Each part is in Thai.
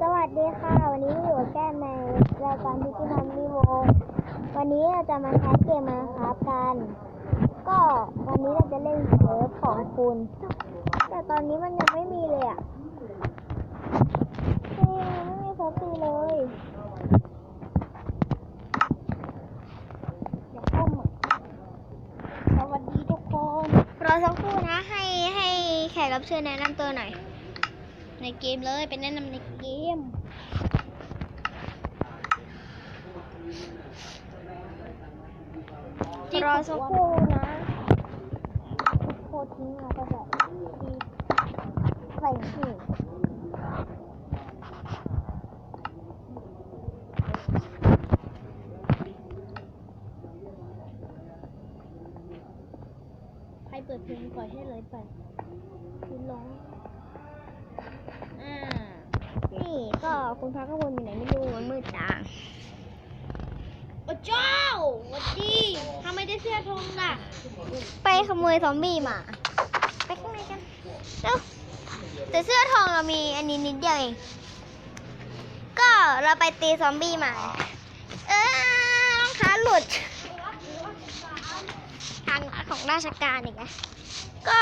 สวัสดีค่ะ วันนี้อยู่แก้มในรายการพิจิมันมีววันนี้เราจะมาแคสเกมมาครับกัน ก็วันนี้เราจะเล่นเซิร์ฟของคุณ แต่ตอนนี้มันยังไม่มีเลยอะไม่มีเซิร์ฟฟรีเลยเดี๋ยวเข้ามสวัสดีทุกคนรอสักครู่นะให้ให้แขกรับเชิญแนะนำตัวหน่อยในเกมเลยเป็นแนะนำใน รอสักครู่นะโคตรทิ้งเราก็แบบดีใส่หิวใครเปิดเพลงปล่อยให้เลยไป ก็คุณพักกวนอยู่ไหนไม่รู้มันมืดจังโอ้เจ้าวัดดีทำไมได้เสื้อธงล่ะ ไปขโมยซอมบี้มา ไปข้างในกันเร็วแต่เสื้อทองเรามีอันนี้นิดเดียวเอง ก็เราไปตีซอมบี้มา เออรองเท้าหลุดทางของราชการอีกนะก็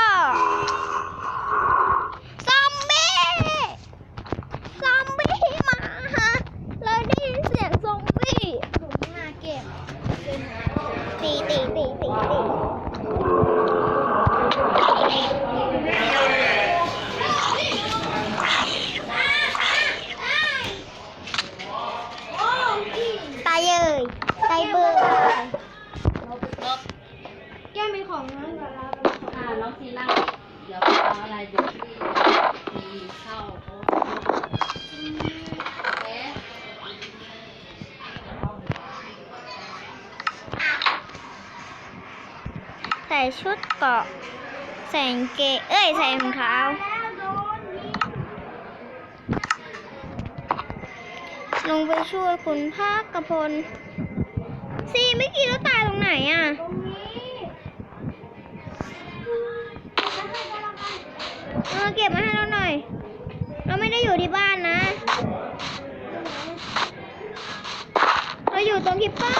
น้องซีล่าเดี๋ยวเอาอะไรเดี๋ยวพี่มีเข้าเพราะว่าเอ๊ะใส่ชุดเกาะใส่กางเกงเอ้ยใส่รองเท้า ลงไปช่วยคุณภาคกระพลซีไม่อกี่แล้วตายตรงไหนอะ มาเก็บมาให้เราหน่อย เราไม่ได้อยู่ที่บ้านนะ เราอยู่ตรงที่ป้า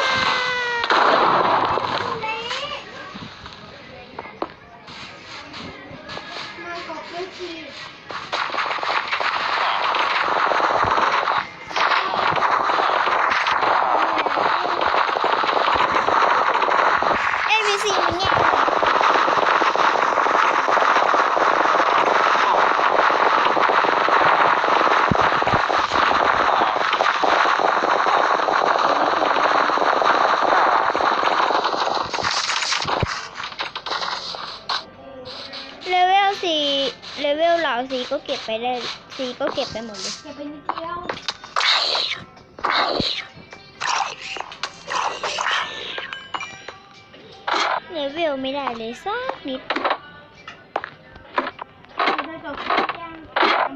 ก็เก็บไปได้สีก็เก็บไปหมดเลยเก็บไปนิดเดียวเลเวลไม่ได้เลยสักนิดเราจะจบแค่ยัง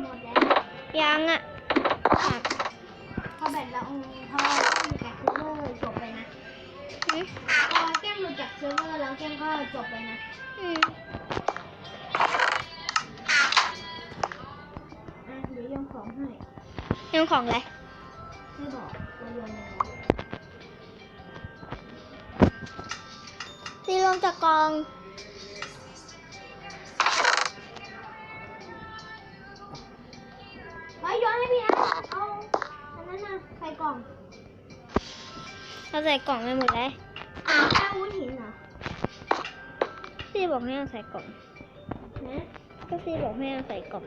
หมดแล้วยังอะพอแบตเราพอหลุดจากเซิร์ฟเวอร์จบไปนะพอแก้มหลุดจากเซิร์ฟเวอร์แล้วแก้มก็จบไปนะอืม เดี๋ยวโยนของให้ยังของอะไรไม่บอกเราโยนเลยสีลงจากกอง ไว้โยนให้พี่นะเอาอันนั้นน่ะใส่กล่องเราใส่กล่องไปหมดแล้วอ่าวแค่วุ้นหินเหรอซีบอกให้เราใส่กล่องนะก็ซีบอกให้เราใส่กล่อง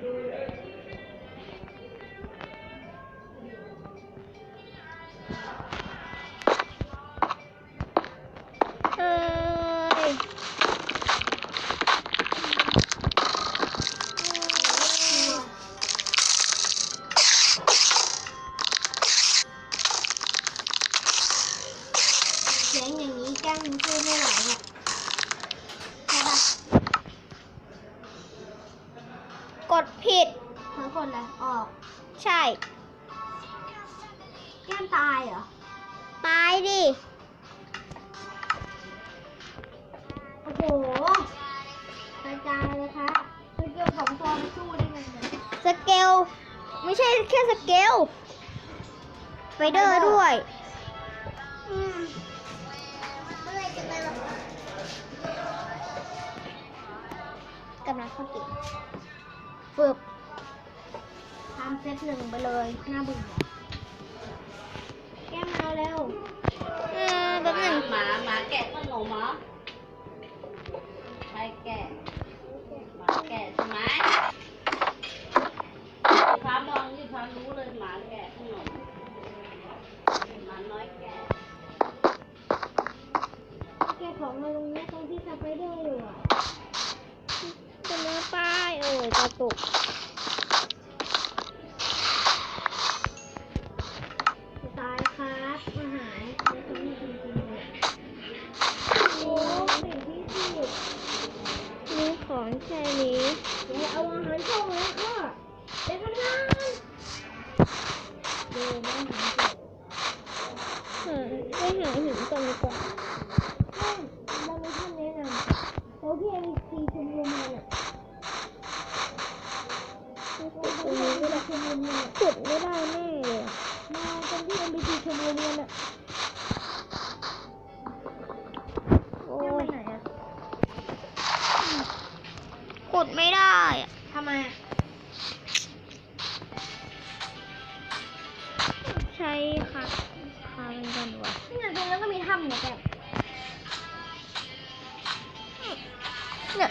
ายเหรอ ตายดิ โอ้โหกระจายเลยครับสกิลของตัวมันสู้ได้ไงเนี่ยสเกล ไม่ใช่แค่สเกลไฟเดอร์ด้วย อืมเมื่อไหรจะไปแบบกำลังเข้าเกมฝึกทำเซตหนึ่งไปเลยหน้าเบึ้งแก้มเอา เร็วเออแป๊บหนึงหมาหมาแกะขนมเหรอใครแกะหมาแกะใช่ไหมพี่ฟ้ามองพี่ฟ้ารู้เลยหมาแกะขนมหมาน้อยแกะแกะของมาตรงเนี้ยตรงที่สไปเดอร์อยู่อะเป็นเนื้อป้ายเออกระตุก เดี๋ยวเอาอาหารส่งแล้วก็ไปทำงานเดี๋ยวไม่หาเจอหาไปหาหินก่อนดีกว่าเราไม่ท่านแนะนำเขาเพียงตีชมรมมันอะตรงนี้ก็ได้ชมรมมันอะขุดไม่ได้แน่เลยมาตรงที่เอ็มบีทีชมรมมันอะโอ้แก้มไปยไหนอะขุดไม่ ไมใช่ค่ะพาเป็นกันวะนี่ไงตรงนั้นก็มีถ้ำเนี่ยแกเนี่ย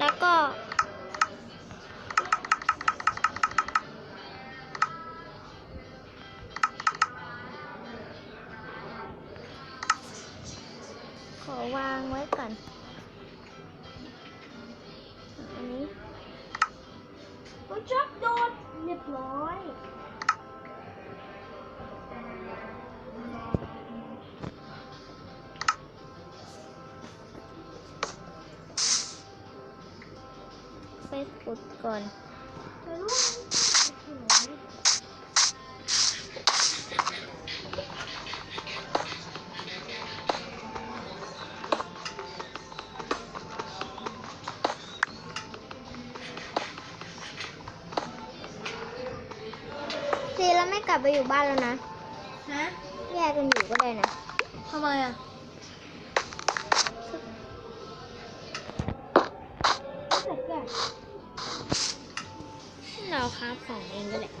แล้วก็ ขุดก่อนจะรู้ซีแล้วไม่กลับไปอยู่บ้านแล้วนะ ฮะ แยกกันอยู่ก็ได้นะ ทำไมอะ เราค้าของเองก็แหละ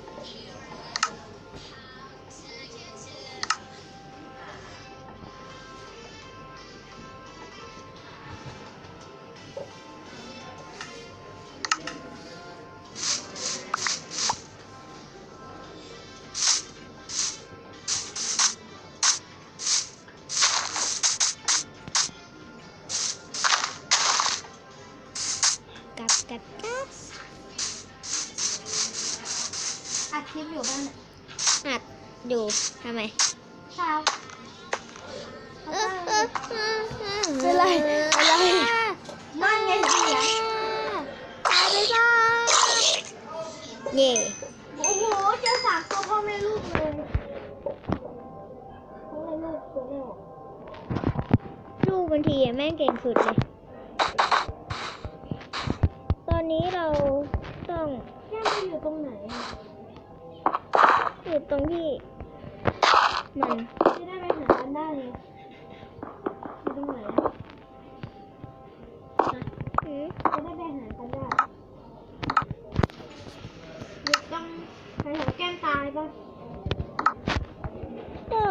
กลับกลับกลับ อัดคลิปอยู่บ้านยอัดอยู่ทำไมเช้าเออเออเออเอออะไรอะไรนั่นไงเสียงตายไปซะเย่โอ้โหเจอสามตัวพ่อแม่ลูกเลยพ่อแม่ลูกตัวแรกลูกบางทีอะแม่งเก่งสุดเลย ตอนนี้เราต้องแก้มไปอยู่ตรงไหน อะอยู่ตรงที่ มันจะได้ไปหากันได้ไงอยู่ตรงไหนอะอืมจะได้ไปหากันได้อยู่ตรงแถวๆแก้มตายปะก็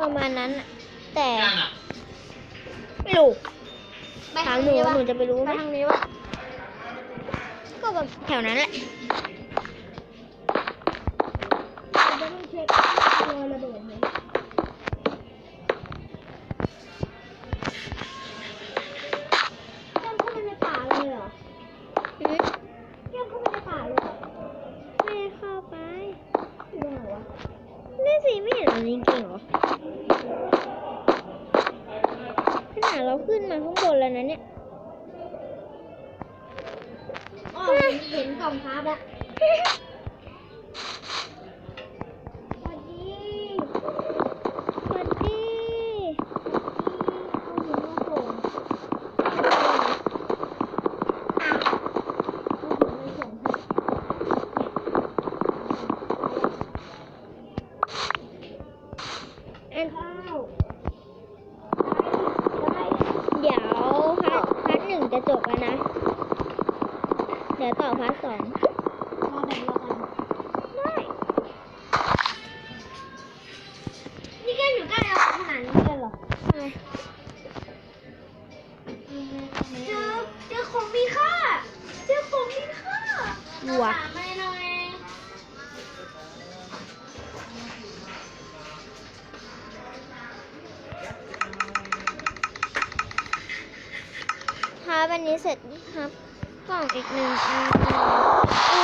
ประมาณนั้นอะแต่ไม่รู้ไปถาทามงหนูนี้ปะหนูจะไปรู้ไปไหมทางนี้ปะก็แบบแถวนั้นแหละ อยระเบิดไหมเข้าไปในป่าเลยหรอย่ำเข้าไปในป่าเลยเหรอไม่ได้เข้าไปหรือไงวะนี่นสิไม่เห็นอะไรจริงหรอขนาดเราขึ้นมาข้างบนแล้วนะเนี่ยอ๋อเห็นกล่องคาร์บละ เจอเจอของมีค่า เจอของมีค่าหัวามไรหน่ยครับวันนี้เสร็จครับ กล่องอีกหนึ่งอัน